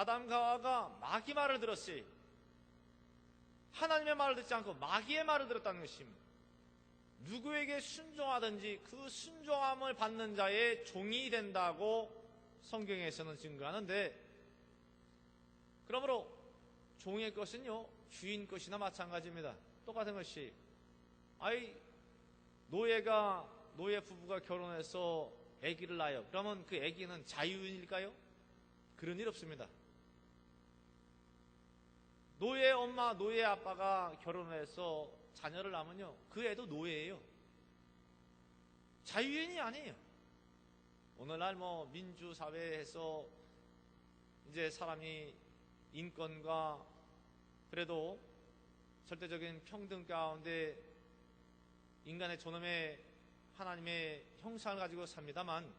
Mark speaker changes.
Speaker 1: 아담과 하와가 마귀 말을 들었지 하나님의 말을 듣지 않고 마귀의 말을 들었다는 것입니다. 누구에게 순종하든지 그 순종함을 받는 자의 종이 된다고 성경에서는 증거하는데 그러므로 종의 것은요 주인 것이나 마찬가지입니다. 똑같은 것이 아이 노예가 노예 부부가 결혼해서 아기를 낳아요. 그러면 그 아기는 자유인일까요? 그런 일 없습니다. 노예 엄마, 노예 아빠가 결혼해서 자녀를 낳으면요. 그 애도 노예예요. 자유인이 아니에요. 오늘날 뭐 민주사회에서 이제 사람이 인권과 그래도 절대적인 평등 가운데 인간의 존엄의 하나님의 형상을 가지고 삽니다만